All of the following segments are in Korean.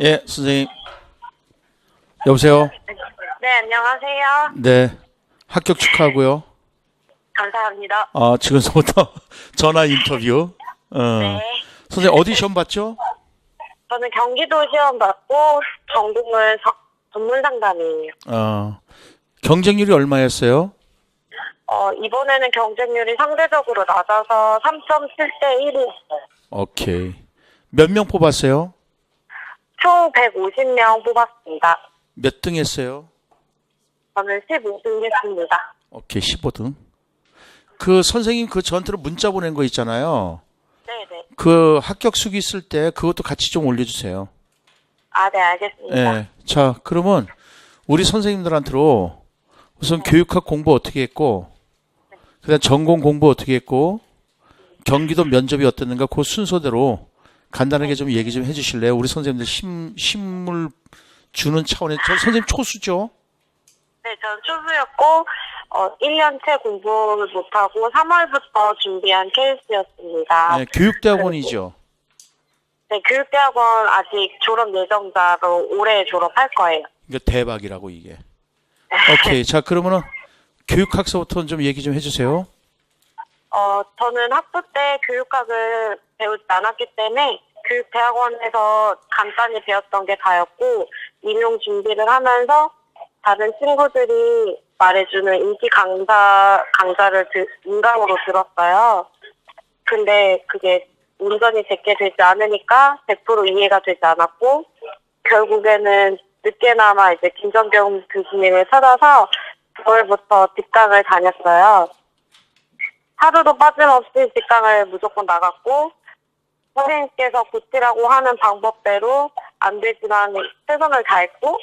예, 선생님. 여보세요? 네, 안녕하세요. 네. 합격 축하하고요. 감사합니다. 아, 지금부터 전화 인터뷰. 어. 네. 선생님, 어디 시험 봤죠? 저는 경기도 시험 받고 전공은 서- 전문 상담이에요. 어. 경쟁률이 얼마였어요? 어, 이번에는 경쟁률이 상대적으로 낮아서 3.7대 1이었어요. 오케이. 몇 명 뽑았어요? 총 150명 뽑았습니다. 몇 등 했어요? 저는 15등 했습니다. 오케이, 15등. 그 선생님 그 전투로 문자 보낸 거 있잖아요. 네네. 그 합격 수기 있을 때 그것도 같이 좀 올려주세요. 아, 네, 알겠습니다. 예. 자, 그러면 우리 선생님들한테로 우선 교육학 공부 어떻게 했고, 그다음 전공 공부 어떻게 했고, 경기도 면접이 어땠는가 그 순서대로 간단하게 좀 얘기 좀 해주실래요? 우리 선생님들 힘 힘을 주는 차원에서 저 선생님 초수죠? 네, 저는 초수였고, 어, 1년째 공부를 못하고 3월부터 준비한 케이스였습니다. 네, 교육대학원이죠. 네, 교육대학원 아직 졸업 예정자로 올해 졸업할 거예요. 이거 대박이라고 이게. 오케이. 자, 그러면은 교육학서부터 좀 얘기 좀 해주세요. 어, 저는 학부 때 교육학을 배우지 않았기 때문에 교육대학원에서 간단히 배웠던 게 다였고, 임용 준비를 하면서 다른 친구들이 말해주는 인기 강사, 강좌를 드, 인강으로 들었어요. 근데 그게 온전히 제게 되지 않으니까 100% 이해가 되지 않았고, 결국에는 늦게나마 이제 김정경 교수님을 찾아서 9월부터 직강을 다녔어요. 하루도 빠짐없이 직강을 무조건 나갔고 선생님께서 고치라고 하는 방법대로 안 되지만 최선을 다했고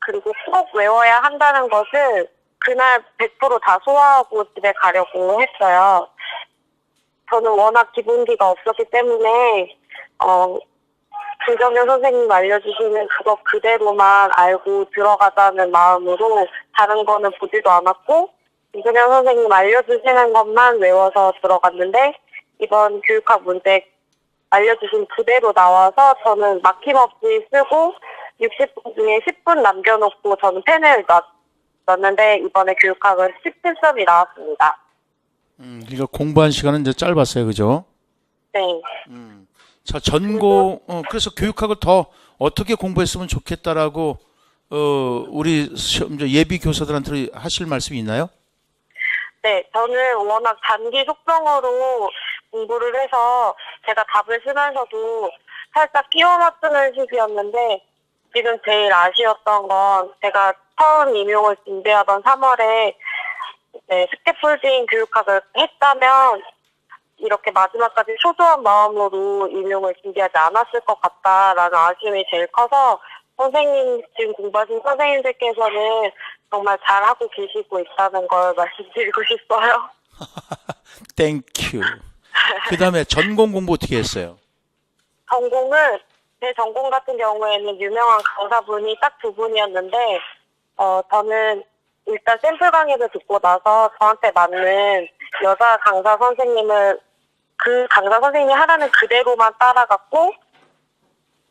그리고 꼭 외워야 한다는 것을 그날 100%다 소화하고 집에 가려고 했어요. 저는 워낙 기본기가 없었기 때문에 어 김정현 선생님 알려주시는 그거 그대로만 알고 들어가자는 마음으로 다른 거는 보지도 않았고 김정현 선생님 알려주시는 것만 외워서 들어갔는데 이번 교육학 문제 알려주신 그대로 나와서 저는 막힘없이 쓰고 60분 중에 10분 남겨놓고 저는 펜을 놨, 놨는데 이번에 교육학은 17점이 나왔습니다. 음, 그러니까 공부한 시간은 이제 짧았어요, 그죠? 네. 자, 전공, 어, 그래서 교육학을 더 어떻게 공부했으면 좋겠다라고, 어, 우리 시험, 예비 교사들한테 하실 말씀이 있나요? 네, 저는 워낙 단기 속성으로 공부를 해서 제가 답을 쓰면서도 살짝 끼워 맞추는 식이었는데 지금 제일 아쉬웠던 건 제가 처음 임용을 준비하던 3월에 네, 스태폴딩 교육학을 했다면 이렇게 마지막까지 초조한 마음으로 임용을 준비하지 않았을 것 같다라는 아쉬움이 제일 커서 선생님 지금 공부하신 선생님들께서는 정말 잘하고 계시고 있다는 걸 말씀드리고 싶어요. 땡큐. 그 다음에 전공 공부 어떻게 했어요? 전공은 제 전공 같은 경우에는 유명한 강사분이 딱 두 분이었는데 어 저는 일단 샘플 강의를 듣고 나서 저한테 맞는 여자 강사 선생님을 그 강사 선생님이 하라는 그대로만 따라갔고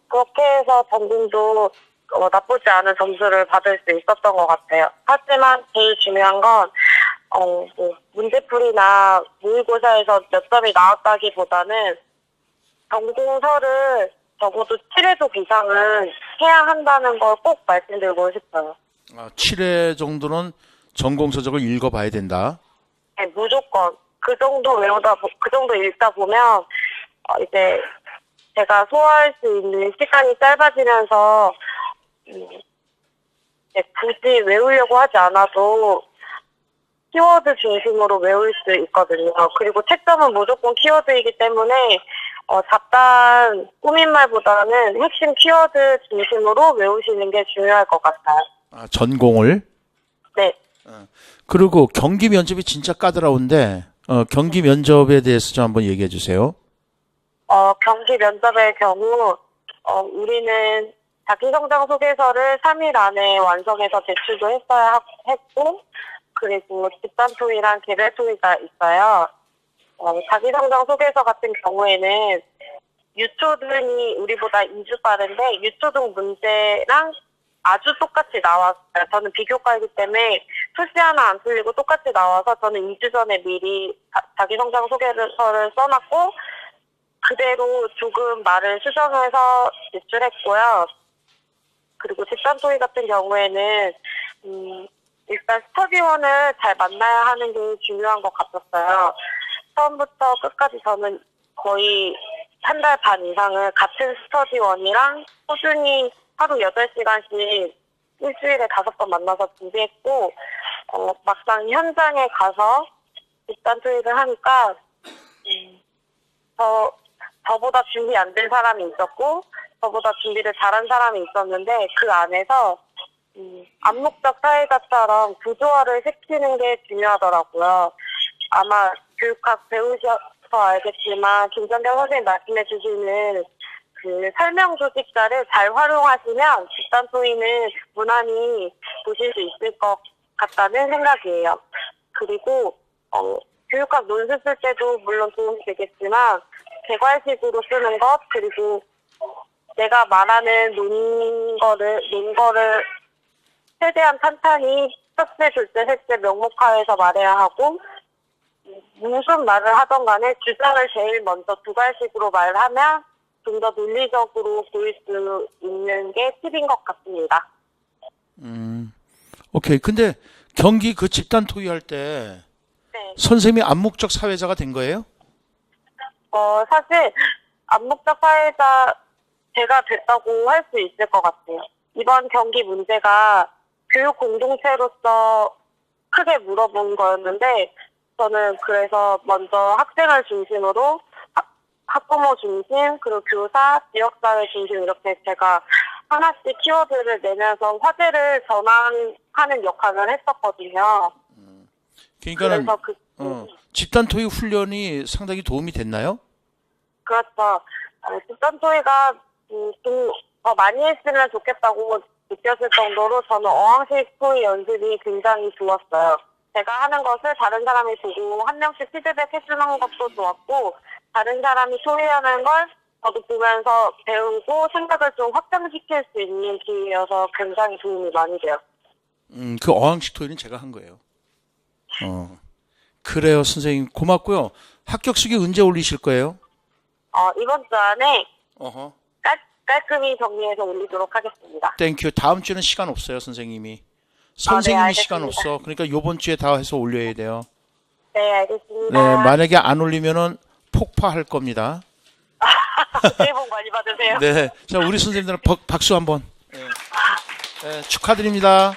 그렇게 해서 전공도 어, 나쁘지 않은 점수를 받을 수 있었던 것 같아요. 하지만 제일 중요한 건 어, 뭐 문제풀이나 모의고사에서 몇 점이 나왔다기보다는 전공서를 적어도 7회독 이상은 해야 한다는 걸 꼭 말씀드리고 싶어요. 아, 7회 정도는 전공 서적을 읽어봐야 된다. 네, 무조건 그 정도 외우다 보- 그 정도 읽다 보면 어, 이제 제가 소화할 수 있는 시간이 짧아지면서 음, 굳이 외우려고 하지 않아도 키워드 중심으로 외울 수 있거든요. 그리고 채점은 무조건 키워드이기 때문에 어, 잡다한 꾸민 말보다는 핵심 키워드 중심으로 외우시는 게 중요할 것 같아요. 아, 전공을. 네. 그리고 경기 면접이 진짜 까다로운데, 어, 경기 면접에 대해서 좀 한번 얘기해 주세요. 어, 경기 면접의 경우, 어, 우리는 자기성장 소개서를 3일 안에 완성해서 제출도 했어야 하- 했고, 그리고 집단 토의랑 개별 토의가 있어요. 어, 자기성장 소개서 같은 경우에는 유초등이 우리보다 2주 빠른데 유초등 문제랑 아주 똑같이 나왔어요. 저는 비교과이기 때문에 토시 하나 안 틀리고 똑같이 나와서 저는 2주 전에 미리 자, 기 성장 소개서를 써놨고 그대로 조금 말을 수정해서 제출했고요. 그리고 집단 토의 같은 경우에는 음, 일단 스터디원을 잘 만나야 하는 게 중요한 것 같았어요. 처음부터 끝까지 저는 거의 한 달 반 이상을 같은 스터디원이랑 꾸준히 하루 8시간씩 일주일에 다섯 번 만나서 준비했고, 어, 막상 현장에 가서 집단 투입을 하니까, 음, 저, 저보다 준비 안 된 사람이 있었고, 저보다 준비를 잘한 사람이 있었는데, 그 안에서, 음, 암묵적 사회자처럼 구조화를 시키는 게 중요하더라고요. 아마 교육학 배우셔서 알겠지만 김정경 선생님 말씀해 주시는 그 설명 조직자를 잘 활용하시면 집단 토의는 무난히 보실 수 있을 것 같다는 생각이에요. 그리고 어, 교육학 논술 쓸 때도 물론 도움이 되겠지만 개괄식으로 쓰는 것 그리고 내가 말하는 논거를 논거를 최대한 탄탄히 첫째, 둘째, 셋째 명목화해서 말해야 하고 무슨 말을 하던 간에 주장을 제일 먼저 두괄식으로 말하면 좀 더 논리적으로 보일 수 있는 게 팁인 것 같습니다. 음, 오케이. 근데 경기 그 집단 토의할 때 네. 선생님이 암묵적 사회자가 된 거예요? 어, 사실 암묵적 사회자 제가 됐다고 할 수 있을 것 같아요. 이번 경기 문제가 교육 공동체로서 크게 물어본 거였는데 저는 그래서 먼저 학생을 중심으로 학, 학부모 중심 그리고 교사, 지역사회 중심 이렇게 제가 하나씩 키워드를 내면서 화제를 전환하는 역할을 했었거든요. 그러니까는 그래서 그 어, 집단 토의 훈련이 상당히 도움이 됐나요? 그렇죠. 어, 집단 토의가 음, 좀 더 많이 했으면 좋겠다고 느꼈을 정도로 저는 어항식 토의 연습이 굉장히 좋았어요. 제가 하는 것을 다른 사람이 보고 한 명씩 피드백 해주는 것도 좋았고 다른 사람이 토의하는 걸 저도 보면서 배우고 생각을 좀 확장시킬 수 있는 기회여서 굉장히 도움이 많이 돼요. 음, 그 어항식 토의는 제가 한 거예요. 어, 그래요, 선생님. 고맙고요. 합격수기 언제 올리실 거예요? 어, 이번 주 안에 어허. 깔, 깔끔히 정리해서 올리도록 하겠습니다. 땡큐. 다음 주는 시간 없어요, 선생님이. 선생님이 아, 네, 시간. 없어. 그러니까 요번 주에 다 해서 올려야 돼요. 네, 알겠습니다. 네, 만약에 안 올리면은 폭파할 겁니다. 새해 복 많이 받으세요. 네. 자, 우리 선생님들 박, 박수 한번. 네. 네, 축하드립니다.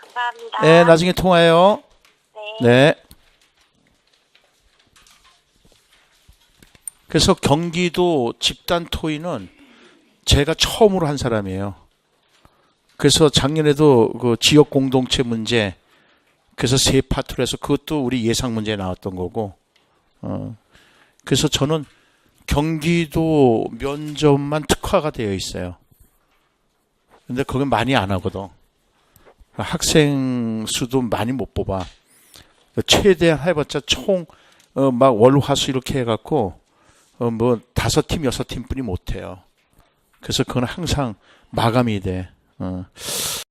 감사합니다. 네, 나중에 통화해요. 네. 네. 그래서 경기도 집단 토의는 제가 처음으로 한 사람이에요. 그래서 작년에도 그 지역 공동체 문제 그래서 세 파트로 해서 그것도 우리 예상 문제에 나왔던 거고. 어. 그래서 저는 경기도 면접만 특화가 되어 있어요. 근데 거긴 많이 안 하거든. 학생 수도 많이 못 뽑아. 최대한 해봤자 총, 어, 막 월 화 수 이렇게 해갖고, 어, 뭐, 다섯 팀, 여섯 팀 뿐이 못해요. 그래서 그건 항상 마감이 돼. 어.